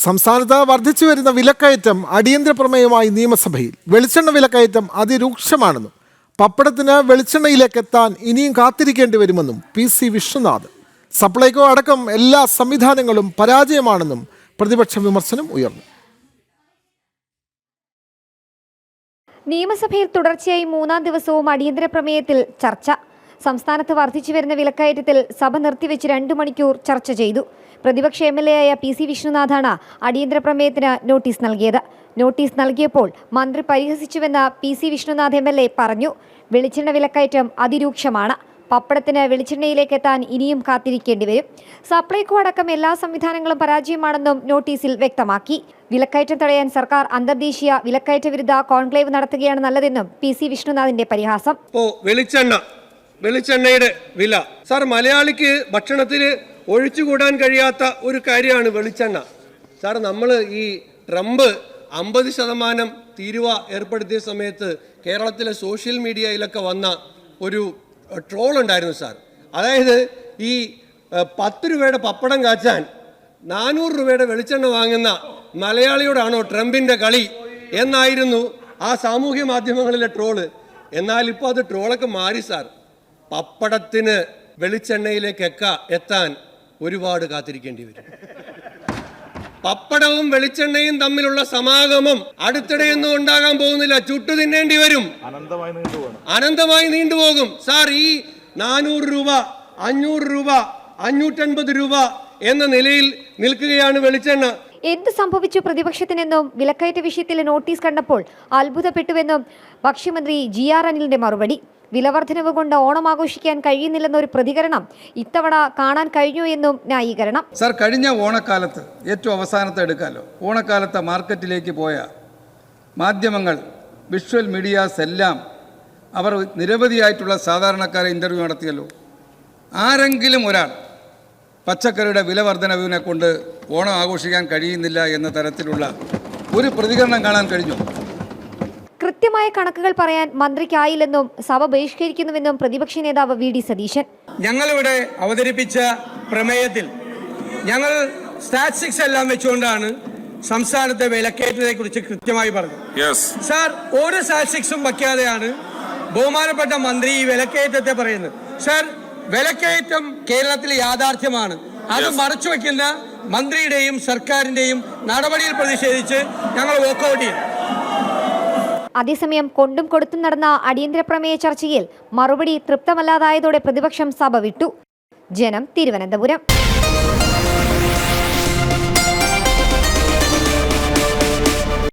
സംസ്ഥാനത്ത് വർദ്ധിച്ചു വരുന്ന വിലക്കയറ്റം അടിയന്തര പ്രമേയമായി നിയമസഭയിൽ. വെളിച്ചെണ്ണ വിലക്കയറ്റം അതിരൂക്ഷമാണെന്നും പപ്പടത്തിന് വെളിച്ചെണ്ണയിലേക്ക് എത്താൻ ഇനിയും കാത്തിരിക്കേണ്ടി വരുമെന്നും പി സി വിശ്വനാഥ് സപ്ലൈകോ അടക്കം എല്ലാ സംവിധാനങ്ങളും പരാജയമാണെന്നും പ്രതിപക്ഷ വിമർശനം ഉയർന്നു. നിയമസഭയിൽ തുടർച്ചയായി മൂന്നാം ദിവസവും അടിയന്തര പ്രമേയത്തിൽ ചർച്ച. സംസ്ഥാനത്ത് വർദ്ധിച്ചു വരുന്ന വിലക്കയറ്റത്തിൽ സഭ നിർത്തിവെച്ച് രണ്ടു മണിക്കൂർ ചർച്ച ചെയ്തു. പ്രതിപക്ഷ എം എൽ എ ആയ പി സി വിഷ്ണുനാഥാണ് അടിയന്തര പ്രമേയത്തിന് നോട്ടീസ് നൽകിയത്. നോട്ടീസ് നൽകിയപ്പോൾ മന്ത്രി പരിഹസിച്ചുവെന്ന് P C Vishnunath M L A പറഞ്ഞു. വെളിച്ചെണ്ണ വിലക്കയറ്റം അതിരൂക്ഷമാണ്. പപ്പടത്തിന് വെളിച്ചെണ്ണയിലേക്ക് എത്താൻ ഇനിയും കാത്തിരിക്കേണ്ടി വരും. സപ്ലൈകോ അടക്കം എല്ലാ സംവിധാനങ്ങളും പരാജയമാണെന്നും നോട്ടീസിൽ വ്യക്തമാക്കി. വിലക്കയറ്റം തടയാൻ സർക്കാർ അന്തർദേശീയ വിലക്കയറ്റ വിരുദ്ധ കോൺക്ലേവ് നടത്തുകയാണ് നല്ലതെന്നും പി സി വിഷ്ണുനാഥിന്റെ പരിഹാസം. വെളിച്ചെണ്ണയുടെ വില. സാർ മലയാളിക്ക് ഭക്ഷണത്തിൽ ഒഴിച്ചുകൂടാൻ കഴിയാത്ത ഒരു കാര്യമാണ് വെളിച്ചെണ്ണ. സാർ നമ്മൾ ഈ ട്രംപ് അമ്പത് ശതമാനം തീരുവ ഏർപ്പെടുത്തിയ സമയത്ത് കേരളത്തിലെ സോഷ്യൽ മീഡിയയിലൊക്കെ വന്ന ഒരു ട്രോൾ ഉണ്ടായിരുന്നു സാർ. അതായത് ഈ പത്ത് രൂപയുടെ പപ്പടം കാച്ചാൻ നാനൂറ് രൂപയുടെ വെളിച്ചെണ്ണ വാങ്ങുന്ന മലയാളിയോടാണോ ട്രംപിന്റെ കളി എന്നായിരുന്നു ആ സാമൂഹ്യ മാധ്യമങ്ങളിലെ ട്രോൾ. എന്നാൽ ഇപ്പോൾ അത് ട്രോളൊക്കെ മാറി സാർ. പപ്പടത്തിന് വെളിച്ചെണ്ണയിലേക്ക് എക്ക എത്താൻ ഒരുപാട് കാത്തിരിക്കേണ്ടി വരും. പപ്പടവും വെളിച്ചെണ്ണയും തമ്മിലുള്ള സമാഗമം അടുത്തിടെയൊന്നും ഉണ്ടാകാൻ പോകുന്നില്ല. ചുട്ടു തിന്നേണ്ടി വരും. അനന്തമായി നീണ്ടുപോകും സാർ ഈ നാനൂറ് രൂപ അഞ്ഞൂറ് രൂപ അഞ്ഞൂറ്റൻപത് രൂപ എന്ന നിലയിൽ നിൽക്കുകയാണ് വെളിച്ചെണ്ണ. എന്ത് സംഭവിച്ചു പ്രതിപക്ഷത്തിനെന്നും വിലക്കയറ്റ വിഷയത്തിലെ നോട്ടീസ് കണ്ടപ്പോൾ അത്ഭുതപ്പെട്ടുവെന്നും ഭക്ഷ്യമന്ത്രി ജി ആർ അനിലിന്റെ മറുപടി. വിലവർദ്ധനവ് കൊണ്ട് ഓണം ആഘോഷിക്കാൻ കഴിയുന്നില്ലെന്നൊരു പ്രതികരണം ഇത്തവണ കാണാൻ കഴിഞ്ഞു എന്നും ന്യായീകരണം. സാർ കഴിഞ്ഞ ഓണക്കാലത്ത് ഏറ്റവും അവസാനത്തെ എടുക്കാമല്ലോ ഓണക്കാലത്തെ മാർക്കറ്റിലേക്ക് പോയ മാധ്യമങ്ങൾ വിഷ്വൽ മീഡിയാസ് എല്ലാം അവർ നിരവധിയായിട്ടുള്ള സാധാരണക്കാരെ ഇന്റർവ്യൂ നടത്തിയല്ലോ. ആരെങ്കിലും ഒരാൾ പച്ചക്കറിയുടെ വില വർധനവിനെ കൊണ്ട് ഓണം ആഘോഷിക്കാൻ കഴിയുന്നില്ല എന്ന തരത്തിലുള്ള ഒരു പ്രതികരണം കാണാൻ കഴിഞ്ഞു. കൃത്യമായ കണക്കുകൾ പറയാൻ മന്ത്രിക്കായില്ലെന്നും സഭ ബഹിഷ്കരിക്കുന്നുവെന്നും പ്രതിപക്ഷ നേതാവ് വി ഡി സതീശൻ. ഞങ്ങളിവിടെ അവതരിപ്പിച്ച പ്രമേയത്തിൽ ഞങ്ങൾ സ്റ്റാറ്റിസ്റ്റിക്സ് എല്ലാം വെച്ചുകൊണ്ടാണ് സംസ്ഥാനത്തെ വിലക്കയറ്റത്തെ കുറിച്ച് കൃത്യമായി പറഞ്ഞത്. സാർ ഒരു സ്റ്റാറ്റിസ്റ്റിക്സും വയ്ക്കാതെയാണ് ബഹുമാനപ്പെട്ട മന്ത്രി ഈ വിലക്കയറ്റത്തെ പറയുന്നത്. സാർ വിലക്കയറ്റം കേരളത്തിൽ യാഥാർത്ഥ്യമാണ്. അത് മറച്ചു വയ്ക്കുന്ന മന്ത്രിയുടെയും സർക്കാരിന്റെയും നടപടിയിൽ പ്രതിഷേധിച്ച് ഞങ്ങൾ വോക്കൗട്ട് ചെയ്യും. അതേസമയം കൊണ്ടും കൊടുത്തും നടന്ന അടിയന്തര പ്രമേയ ചർച്ചയിൽ മറുപടി തൃപ്തമല്ലാതായതോടെ പ്രതിപക്ഷം സഭ വിട്ടു. ജനം തിരുവനന്തപുരം.